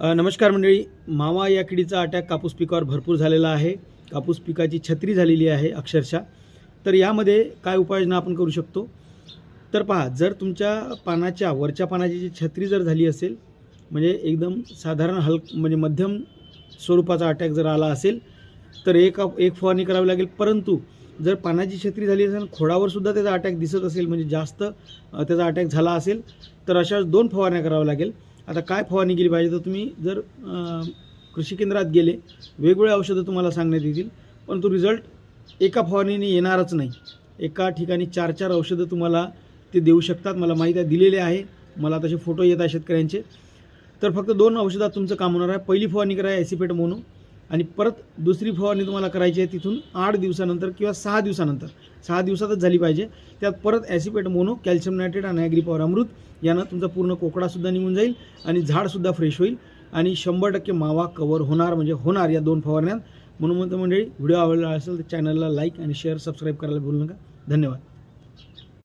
नमस्कार मंडळी. मावा या किडीचा अटॅक कापूस पिकावर भरपूर झालेला आहे. कापूस पिकाची छत्री झालेली आहे अक्षरशः. तर यामध्ये काय उपाययोजना आपण करू शकतो? तर पहा जर तुमच्या पानाच्या वरच्या पानाची जी छत्री जर झाली असेल म्हणजे एकदम साधारण हलक म्हणजे मध्यम स्वरूपाचा अटॅक जर आला असेल तर एक एक फवारणी करावी लागेल. परंतु जर पानाची छत्री झाली असेल खोडावर सुद्धा त्याचा अटॅक दिसत असेल म्हणजे जास्त त्याचा अटॅक झाला असेल तर अशा दोन फवारण्या कराव्या लागेल. आता काय फवारणी केली पाहिजे? तर तुम्ही जर कृषी केंद्रात गेले वेगवेगळे औषधं तुम्हाला सांगण्यात येतील परंतु रिझल्ट एका फवारणीने येणारच नाही. एका ठिकाणी चार चार औषधं तुम्हाला ते देऊ शकतात. मला माहीत आहे दिलेले आहे. मला तसे फोटो येत आहे शेतकऱ्यांचे. तर फक्त दोन औषधात तुमचं काम होणार आहे. पहिली फवारणी करा ॲसिपेट मोनो. आणि परत दुसरी फवारणी तुम्हाला करायची आहे तिथून आठ दिवसानंतर किंवा सहा दिवसानंतर. सहा दिवसातच झाली पाहिजे. त्यात परत ॲसिपेट मोनो कॅल्शियम नायट्रेट आणि ॲग्रीपॉवर अमृत यानं तुमचा पूर्ण कोकडासुद्धा निघून जाईल आणि झाडसुद्धा फ्रेश होईल आणि शंभर टक्के मावा कवर होणार म्हणजे होणार या दोन फवारण्यात. म्हणून मंडळी व्हिडिओ आवडला असेल तर चॅनलला लाईक आणि शेअर सबस्क्राईब करायला भूलू नका. धन्यवाद.